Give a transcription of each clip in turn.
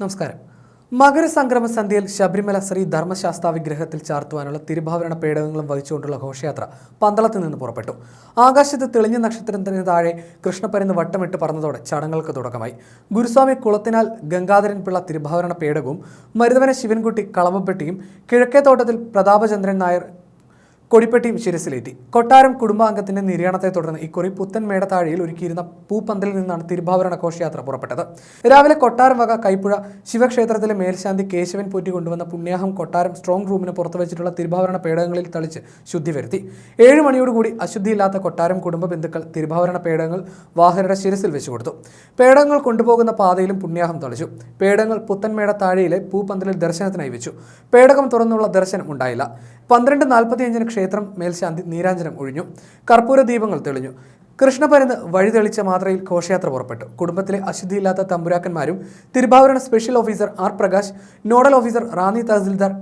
നമസ്കാരം. മകരസംക്രമ സന്ധ്യയിൽ ശബരിമല ശ്രീ ധർമ്മശാസ്ത്ര വിഗ്രഹത്തിൽ ചാർത്തുവാനുള്ള തിരുഭാവരണ പേടകങ്ങളും വഹിച്ചുകൊണ്ടുള്ള ഘോഷയാത്ര പന്തളത്ത് നിന്ന് പുറപ്പെട്ടു. ആകാശത്ത് തെളിഞ്ഞ നക്ഷത്രത്തിന് താഴെ കൃഷ്ണപ്പരുന്ന് വട്ടമിട്ട് പറന്നതോടെ ചടങ്ങുകൾക്ക് തുടക്കമായി. ഗുരുസ്വാമി കുളത്തിനാൽ ഗംഗാധരൻ പിള്ള തിരുഭാവരണ പേടകവും മരുതവന ശിവൻകുട്ടി കളമപ്പെട്ടിയും കിഴക്കേത്തോട്ടത്തിൽ പ്രതാപചന്ദ്രൻ നായർ കൊടിപ്പെട്ടിയും ശിരസിലേറ്റി കൊട്ടാരം കുടുംബാംഗത്തിന്റെ നിര്യാണത്തെ തുടർന്ന് ഇക്കുറി പുത്തൻ മേടത്താഴിയിൽ ഒരുക്കിയിരുന്ന പൂപ്പന്തലിൽ നിന്നാണ് തിരുഭാവരണ ഘോഷയാത്ര പുറപ്പെട്ടത്. രാവിലെ കൊട്ടാരം വക കൈപ്പുഴ ശിവക്ഷേത്രത്തിലെ മേൽശാന്തി കേശവൻ പൂറ്റി കൊണ്ടുവന്ന പുണ്യാഹം കൊട്ടാരം സ്ട്രോങ് റൂമിന് പുറത്തു വെച്ചിട്ടുള്ള തിരുഭാവരണ പേടകങ്ങളിൽ തളിച്ച് ശുദ്ധി വരുത്തി. ഏഴ് മണിയോടുകൂടി അശുദ്ധിയില്ലാത്ത കൊട്ടാരം കുടുംബ ബന്ധുക്കൾ തിരുഭാവരണ പേടകങ്ങൾ വാഹനരുടെ ശിരസിൽ വെച്ചു കൊടുത്തു. പേടകങ്ങൾ കൊണ്ടുപോകുന്ന പാതയിലും പുണ്യാഹം തളിച്ചു. പേടകങ്ങൾ പുത്തൻമേട താഴെയിലെ പൂപ്പന്തലിൽ ദർശനത്തിനായി വെച്ചു. പേടകം തുറന്നുള്ള ദർശനം ഉണ്ടായില്ല. പന്ത്രണ്ട് നാൽപ്പത്തിയഞ്ചിന് ക്ഷേത്രം മേൽശാന്തി നീരാഞ്ജനം ഒഴിഞ്ഞു. കർപ്പൂര ദീപങ്ങൾ തെളിഞ്ഞു. കൃഷ്ണപരന്ന് വഴി തെളിച്ച മാത്രയിൽ ഘോഷയാത്ര പുറപ്പെട്ടു. കുടുംബത്തിലെ അശുദ്ധിയില്ലാത്ത തമ്പുരാക്കന്മാരും തിരുവാഭരണ special officer R Prakash nodal officer Ranni tahsildar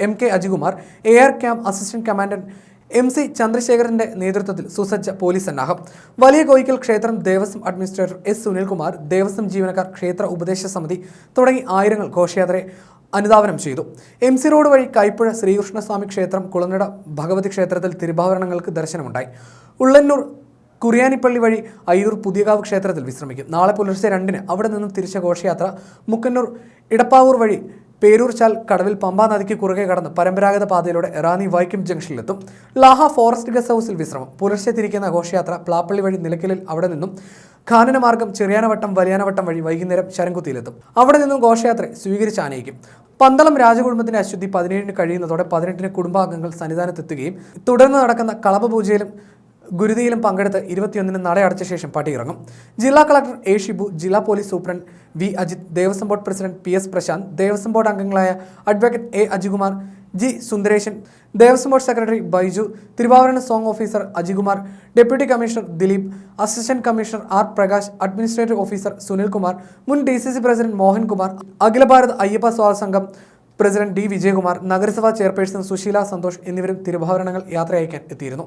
M K Ajikumar A R camp assistant commandant M C ചന്ദ്രശേഖരന്റെ നേതൃത്വത്തിൽ സുസജ്ജ പോലീസ് സന്നാഹം. വലിയ കോയിക്കൽ ക്ഷേത്രം ദേവസ്വം അഡ്മിനിസ്ട്രേറ്റർ എസ് സുനിൽകുമാർ ദേവസ്വം ജീവനക്കാർ ക്ഷേത്ര ഉപദേശ സമിതി തുടങ്ങി ആയിരങ്ങൾ ഘോഷയാത്രയെ അനുധാവനം ചെയ്തു. എം സി റോഡ് വഴി കൈപ്പുഴ ശ്രീകൃഷ്ണസ്വാമി ക്ഷേത്രം കുളനട ഭഗവതി ക്ഷേത്രത്തിൽ തിരുഭാവരണങ്ങൾക്ക് ദർശനമുണ്ടായി. ഉള്ളന്നൂർ കുറിയാനിപ്പള്ളി വഴി അയ്യൂർ പുതിയകാവ് ക്ഷേത്രത്തിൽ വിശ്രമിക്കും. നാളെ പുലർച്ചെ രണ്ടിന് അവിടെ നിന്നും തിരിച്ച ഘോഷയാത്ര മുക്കന്നൂർ ഇടപ്പാവൂർ വഴി പേരൂർ ചാൽ കടവിൽ പമ്പാ നദിക്ക് കുറുകെ കടന്ന് പരമ്പരാഗത പാതയിലൂടെ റാന്നി വൈക്കം ജംഗ്ഷനിലെത്തും. ലാഹ ഫോറസ്റ്റ് ഗസ്റ്റ് ഹൗസിൽ വിശ്രമം. പുലർച്ചെ തിരിക്കുന്ന ഘോഷയാത്ര പ്ലാപ്പള്ളി വഴി നിലയ്ക്കലിൽ അവിടെ നിന്നും ഖാനനമാർഗം ചെറിയാനവട്ടം വലിയാനവട്ടം വഴി വൈകുന്നേരം ശരംകുത്തിയിലെത്തും. അവിടെ നിന്നും ഘോഷയാത്ര സ്വീകരിച്ച് ആനയിക്കും. പന്തളം രാജകുടുംബത്തിന്റെ അശുദ്ധി പതിനേഴിന് കഴിയുന്നതോടെ പതിനെട്ടിന് കുടുംബാംഗങ്ങൾ സന്നിധാനത്തെത്തുകയും തുടർന്ന് നടക്കുന്ന കളപ പൂജയിലും ഗുരുതിയിലും പങ്കെടുത്ത് ഇരുപത്തിയൊന്നിന് നട ശേഷം ശേഷം പട്ടിയിറങ്ങും ജില്ലാ കളക്ടർ എ ഷിബു ജില്ലാ police superintendent V Ajith Devaswom board president P S Prasanth Devaswom board അംഗങ്ങളായ advocate A Ajikumar G Sundaresan Devaswom board secretary Baiju തിരുവാഭരണ song officer Ajikumar deputy commissioner Dileep assistant commissioner R Prakash administrative officer Sunilkumar മുൻ D C C president Mohankumar Akhila Bharath Ayyappa Swagatha Sangham president D Vijayakumar നഗരസഭാ chairperson Susheela Santhosh എന്നിവരും തിരുവാഭരണങ്ങൾ യാത്രയയക്കാൻ എത്തിയിരുന്നു.